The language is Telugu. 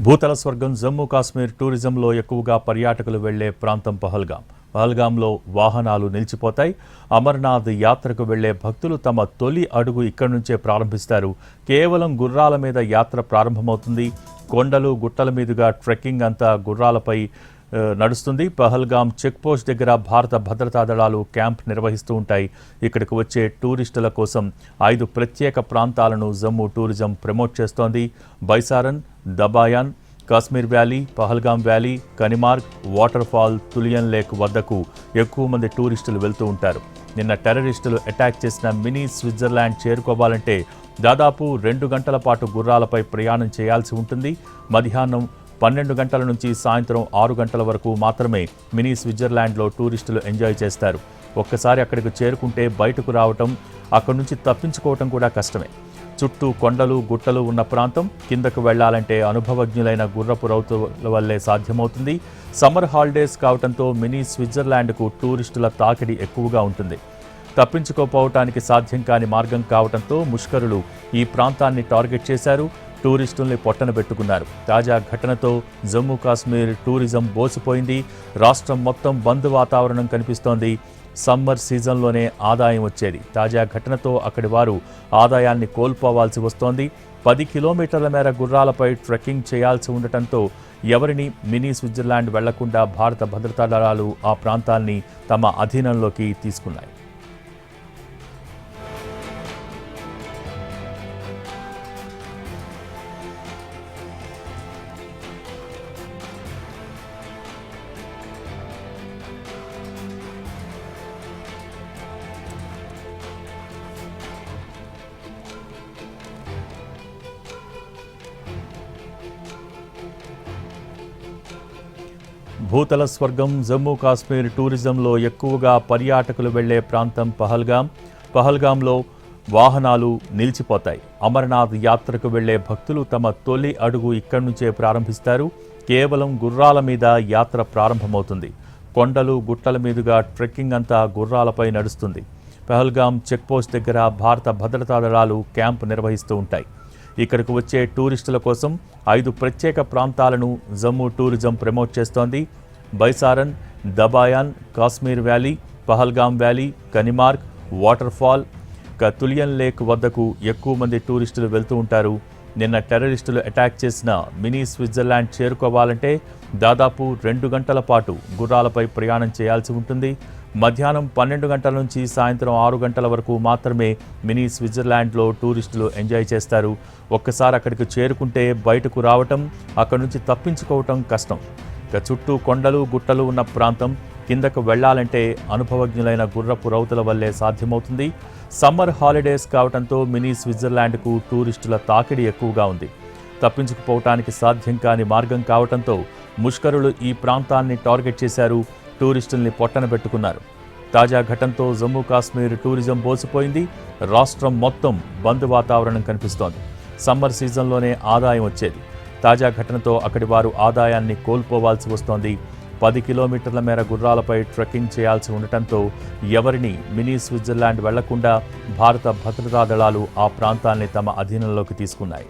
భూతల స్వర్గం జమ్మూ కాశ్మీర్ టూరిజంలో ఎక్కువగా పర్యాటకులు వెళ్ళే ప్రాంతం పహల్గాం. పహల్గాంలో వాహనాలు నిలిచిపోతాయి. అమర్నాథ్ యాత్రకు వెళ్ళే భక్తులు తమ తొలి అడుగు ఇక్కడి నుంచే ప్రారంభిస్తారు. కేవలం గుర్రాల మీద యాత్ర ప్రారంభమవుతుంది. కొండలు గుట్టల మీదుగా ట్రెక్కింగ్ అంతా గుర్రాలపై నడుస్తుంది. పహల్గాం చెక్పోస్ట్ దగ్గర భారత భద్రతా దళాలు క్యాంప్ నిర్వహిస్తూ ఉంటాయి. ఇక్కడికి వచ్చే టూరిస్టుల కోసం ఐదు ప్రత్యేక ప్రాంతాలను జమ్మూ టూరిజం ప్రమోట్ చేస్తోంది. Baisaran Dabian Kashmir valley Pahalgam valley Kanimarg waterfall Tulian lake వద్దకు ఎక్కువ మంది టూరిస్టులు వెళ్తూ ఉంటారు. నిన్న టెర్రరిస్టులు అటాక్ చేసిన మినీ స్విట్జర్లాండ్ చేరుకోవాలంటే దాదాపు రెండు గంటల పాటు గుర్రాలపై ప్రయాణం చేయాల్సి ఉంటుంది. మధ్యాహ్నం పన్నెండు గంటల నుంచి సాయంత్రం ఆరు గంటల వరకు మాత్రమే మినీ స్విట్జర్లాండ్లో టూరిస్టులు ఎంజాయ్ చేస్తారు. ఒక్కసారి అక్కడికి చేరుకుంటే బయటకు రావటం అక్కడి నుంచి తప్పించుకోవటం కూడా కష్టమే. చుట్టూ కొండలు గుట్టలు ఉన్న ప్రాంతం కిందకు వెళ్ళాలంటే అనుభవజ్ఞులైన గుర్రపు రౌతుల వల్లే సాధ్యమవుతుంది. సమ్మర్ హాలిడేస్ కావడంతో మినీ స్విట్జర్లాండ్కు టూరిస్టుల తాకిడి ఎక్కువగా ఉంటుంది. తప్పించుకోపోవటానికి సాధ్యం కాని మార్గం కావడంతో ముష్కరులు ఈ ప్రాంతాన్ని టార్గెట్ చేశారు. టూరిస్టుల్ని పొట్టన పెట్టుకున్నారు. తాజా ఘటనతో జమ్మూ కాశ్మీర్ టూరిజం బోసిపోయింది. రాష్ట్రం మొత్తం బంద్ వాతావరణం కనిపిస్తోంది. సమ్మర్ సీజన్లోనే ఆదాయం వచ్చేది. తాజా ఘటనతో అక్కడి వారు ఆదాయాన్ని కోల్పోవాల్సి వస్తోంది. పది కిలోమీటర్ల మేర గుర్రాలపై ట్రెక్కింగ్ చేయాల్సి ఉండటంతో ఎవరిని మినీ స్విట్జర్లాండ్ వెళ్ళకుండా భారత భద్రతా దళాలు ఆ ప్రాంతాల్ని తమ అధీనంలోకి తీసుకున్నాయి. భూతల స్వర్గం జమ్మూ కాశ్మీర్ టూరిజంలో ఎక్కువగా పర్యాటకులు వెళ్ళే ప్రాంతం పహల్గాం. పహల్గాంలో వాహనాలు నిలిచిపోతాయి. అమర్నాథ్ యాత్రకు వెళ్ళే భక్తులు తమ తొలి అడుగు ఇక్కడి నుంచే ప్రారంభిస్తారు. కేవలం గుర్రాల మీద యాత్ర ప్రారంభమవుతుంది. కొండలు గుట్టల మీదుగా ట్రెక్కింగ్ అంతా గుర్రాలపై నడుస్తుంది. పహల్గాం చెక్పోస్ట్ దగ్గర భారత భద్రతా దళాలు క్యాంప్ నిర్వహిస్తూ ఉంటాయి. ఇక్కడకు వచ్చే టూరిస్టుల కోసం ఐదు ప్రత్యేక ప్రాంతాలను జమ్మూ టూరిజం ప్రమోట్ చేస్తోంది. Baisaran Dabian Kashmir valley Pahalgam valley Kanimarg waterfall Katulian lake వద్దకు ఎక్కువ మంది టూరిస్టులు వెళ్తూ ఉంటారు. నిన్న టెర్రరిస్టులు అటాక్ చేసిన మినీ స్విట్జర్లాండ్ చేరుకోవాలంటే దాదాపు రెండు గంటల పాటు గుర్రాలపై ప్రయాణం చేయాల్సి ఉంటుంది. మధ్యాహ్నం పన్నెండు గంటల నుంచి సాయంత్రం ఆరు గంటల వరకు మాత్రమే మినీ స్విట్జర్లాండ్లో టూరిస్టులు ఎంజాయ్ చేస్తారు. ఒక్కసారి అక్కడికి చేరుకుంటే బయటకు రావటం అక్కడి నుంచి తప్పించుకోవటం కష్టం. ఇక చుట్టూ కొండలు గుట్టలు ఉన్న ప్రాంతం కిందకు వెళ్ళాలంటే అనుభవజ్ఞులైన గుర్రపు రౌతుల వల్లే సాధ్యమవుతుంది. సమ్మర్ హాలిడేస్ కావడంతో మినీ స్విట్జర్లాండ్కు టూరిస్టుల తాకిడి ఎక్కువగా ఉంది. తప్పించుకుపోవటానికి సాధ్యం కాని మార్గం కావడంతో ముష్కరులు ఈ ప్రాంతాన్ని టార్గెట్ చేశారు. టూరిస్టుల్ని పొట్టన పెట్టుకున్నారు. తాజా ఘటనతో జమ్మూ కాశ్మీర్ టూరిజం బోసిపోయింది రాష్ట్రం మొత్తం బంద్ వాతావరణం కనిపిస్తోంది. సమ్మర్ సీజన్లోనే ఆదాయం వచ్చేది. తాజా ఘటనతో అక్కడి వారు ఆదాయాన్ని కోల్పోవాల్సి వస్తోంది. పది కిలోమీటర్ల మేర గుర్రాలపై ట్రెక్కింగ్ చేయాల్సి ఉండటంతో ఎవరిని మినీ స్విట్జర్లాండ్ వెళ్ళకుండా భారత భద్రతా దళాలు ఆ ప్రాంతాన్ని తమ అధీనంలోకి తీసుకున్నాయి.